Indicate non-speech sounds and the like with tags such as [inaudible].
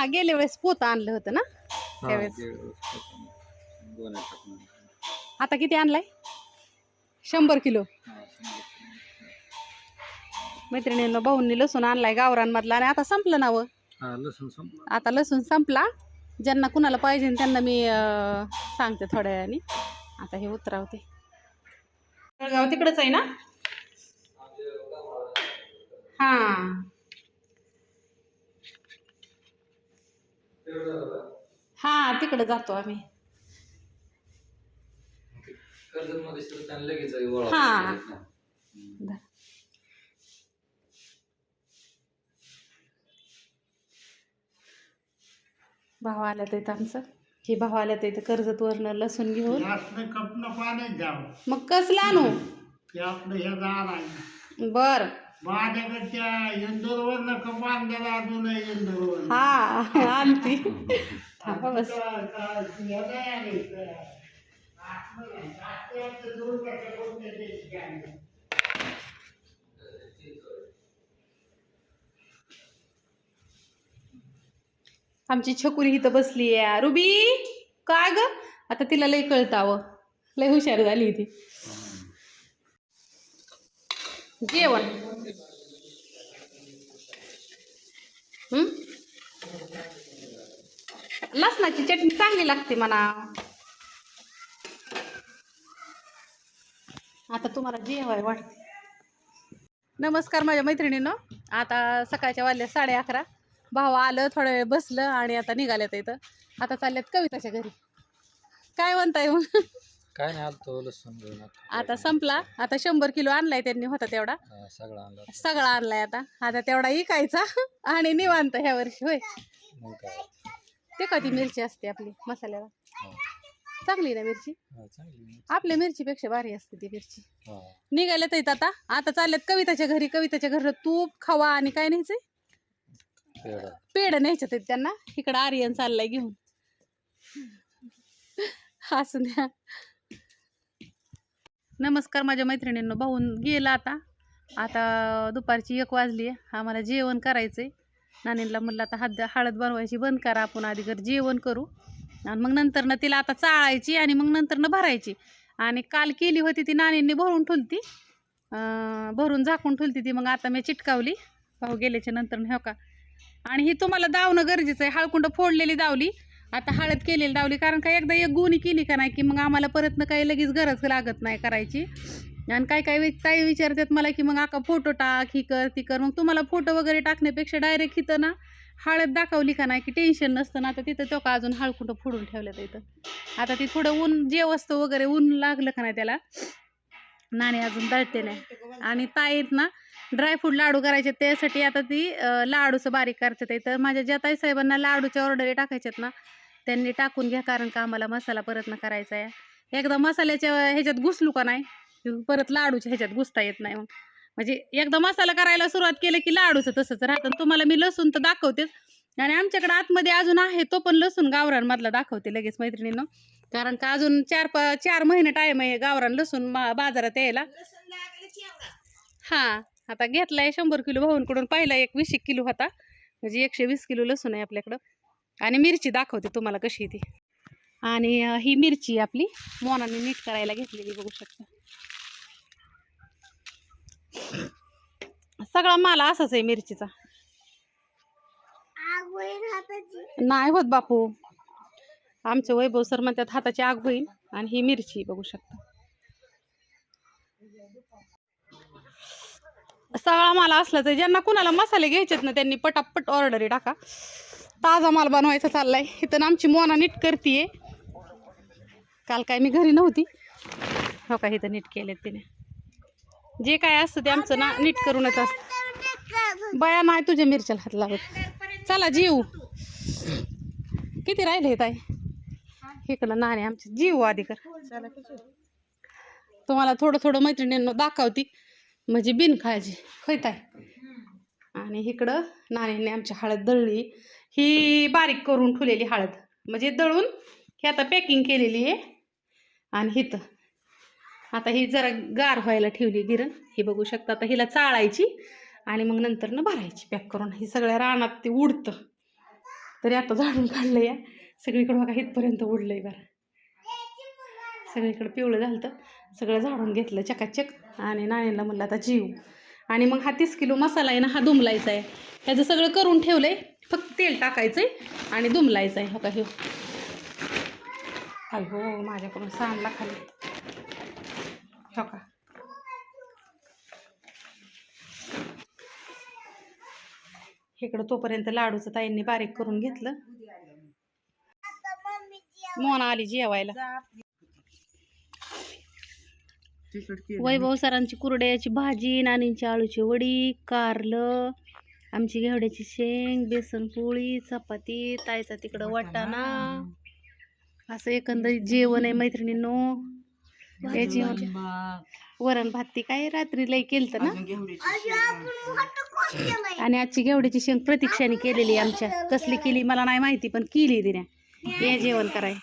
हा गेल्या वेळेस पोत आणलं होतं ना? त्यावेळेस. आता किती आणलाय? शंभर किलो. मैत्रिणींना भाऊंनी लसूण आणलाय गावरांमधला आणि आता संपलं नावं. हा आता लसूण संपला. ज्यांना कुणाला पाहिजे त्यांना मी सांगते थोड्या वेळाने. आता हे उतरावते. जळगाव तिकडंच आहे ना? हां. हां तिकडं जातो आम्ही. हा. भाव आल्या तर इथं आमचं. हे भाव आल्या तर इथं कर्जतवरनं लसूण घेऊन. द्यावं मग कसलं आणू? ते आपलं हे दार आहे. बर. माझ्याकडच्या इंदोरवरनं कपान द्यायला अजून इंदोरवर हा आणती. थांबा बस. आमची छकुली इथं बसली आहे रुबी काय ग? आता तिला लय कळतावं. लय हुशार झाली ती. जेवण. लसणाची चटणी चांगली लागते म्हणा. आता तुम्हाला जेवाय वाटते नमस्कार माझ्या मैत्रिणीनं. आता सकाळच्या वाजल्या साडे अकरा. भाऊ आलं थोडा वेळ बसलं आणि आता निघाल्यात इथं. आता चालल्यात कविताच्या घरी. काय म्हणताय मग? काय नाही आलतो लसूण घेऊन आता. आता संपला? आता शंभर किलो आणलाय त्यांनी होता तेवढा? हा, सगळं आणलं सगळा आणलाय आता. आता तेवढा इकायचा [laughs] आणि निवांत ह्या वर्षी होय. मग काय? ते का ती मिरची असते आपली मसाल्याला हा. चांगली ना मिरची? हा, चांगली आपल्या मिरचीपेक्षा भारी असते ती मिरची. हा. निघाल्यात आहेत आता. आता चालल्यात कविताच्या घरी. कविताच्या घरनं तूप खवा आणि काय न्यायचंय? पेढा. पेढ न्यायचं त्यांना. इकडं आर्यन चाललाय घेऊन. [laughs] असू द्या. नमस्कार माझ्या मैत्रिणींनो भाऊन गेला आता. आता दुपारची एक वाजली आहे. आम्हाला जेवण करायचं आहे नानींला म्हणलं आता हद हळद बनवायची बंद करा आपण आधी घर जेवण करू. आणि मग नंतरनं तिला आता चाळायची आणि मग नंतरनं भरायची. आणि काल केली होती ती नानींनी भरून ठुलती भरून झाकून ठुलती ती मग आता मी चिटकावली. भाऊ गेल्याच्यानंतर हो का? आणि ही तुम्हाला दावणं गरजेचं आहे. हळकुंड फोडलेली दावली. आता हळद केलेली लावली कारण का एकदा एक गुणी केली का नाही की मग आम्हाला परतनं काही लगेच गरज लागत नाही करायची. आणि काय काय ताई विचारतात मला की मग आका फोटो टाक ही कर ती कर. मग तुम्हाला फोटो वगैरे टाकण्यापेक्षा डायरेक्ट इथं ना हळद दाखवली का नाही की टेन्शन नसतं ना. आता तिथं तो का अजून हळकुंड फोडून ठेवलं इथं. आता ती थोडं ऊन जे वस्तू वगैरे ऊन लागलं का नाही त्याला नाणे अजून दळते नाही. आणि ताईत ना ड्रायफ्रूट लाडू करायचे त्यासाठी आता ती लाडूचं बारीक करतात तर माझ्या ज्या ताई साहेबांना लाडूच्या ऑर्डरी टाकायच्यात ना त्यांनी टाकून घ्या कारण का आम्हाला मसाला परत न करायचा आहे. एकदा मसाल्याच्या ह्याच्यात घुसलू का नाही? परत लाडूच्या ह्याच्यात घुसता येत नाही मग. म्हणजे एकदा मसाला करायला सुरुवात केलं की लाडूचं तसंच राहतं. आणि तुम्हाला मी लसूण तर दाखवतेच. आणि आमच्याकडे आतमध्ये अजून आहे तो पण लसूण गावरांमधला दाखवते लगेच मैत्रिणीनं. कारण का अजून चार प चार महिने टाईम आहे गावरान लसूण बाजारात यायला. हां आता घेतला आहे शंभर किलो भाऊंकडून. पहिला एक वीस एक किलो होता. म्हणजे एकशे वीस किलो लसूण आहे आपल्याकडं. आणि मिरची दाखवते तुम्हाला कशी ती. आणि ही मिरची आपली. मोनाने नीट करायला घेतलेली बघू शकता. सगळा माल असाच आहे मिरचीचा. नाही होत बापू. आमचे वैभव सर म्हणतात हाताची आग होईल आणि ही मिरची बघू शकता. सगळा माल असला तर ज्यांना कुणाला मसाले घ्यायचेत ना त्यांनी पटापट ऑर्डरी टाका. ताजा माल बनवायचा चाललाय. इथं आमची मोना नीट करते काल काय मी घरी नव्हती. हो का इथं नीट केले तिने. जे काय असतं ते आमचं ना नीट करूनच असतं. बया नाही तुझ्या मिरच्याला हात लावत. चला जीव किती राहिले ताई? इकडं नाणे आमचे. जीव आधी कर तुम्हाला थोडं थोडं मैत्रिणींना दाखवती. म्हणजे बिन खायची खैताय आणि इकडं नाणीने आमची हळद दळली. ही बारीक करून ठेवलेली हळद. म्हणजे दळून ही आता पॅकिंग केलेली आहे. आणि हिथं आता ही जरा गार व्हायला ठेवली गिरण. ही बघू शकता आता हिला चाळायची आणि मग नंतर न भरायची. पॅक करून. ही सगळ्या रानात ते उडतं. तरी आता झाडून काढलं या. सगळीकडं बघा इथपर्यंत उडलं आहे बरं. सगळीकडं पिवळं झालं तर सगळं झाडून घेतलं चकाचक. आणि नाणीला म्हणलं आता जीव. आणि मग हा तीस किलो मसाला आहे ना हा दुमलायचा आहे. ह्याचं सगळं करून ठेवलं आहे फक्त तेल टाकायचं आहे आणि दुमलायचं आहे हो का हे अहो माझ्याकडून सांडला खाली. हो का? इकडं तोपर्यंत लाडूचं ताईंनी बारीक करून घेतलं. मोना आली जेवायला. वैभव सरांची कुरड्याची भाजी नानींची आळूची वडी कारलं आमची घेवड्याची शेंग बेसन पोळी चपाती तायचा तिकडं वाटाणा. असं एकंदरीत जेवण आहे मैत्रिणींनो. हे जेवण. वरण भात ती काय रात्री लय केलं ना? आणि आजची घेवड्याची शेंग प्रतीक्षाने केलेली आहे आमच्या. कसली केली मला नाही माहिती पण केली तिने. हे जेवण कराय.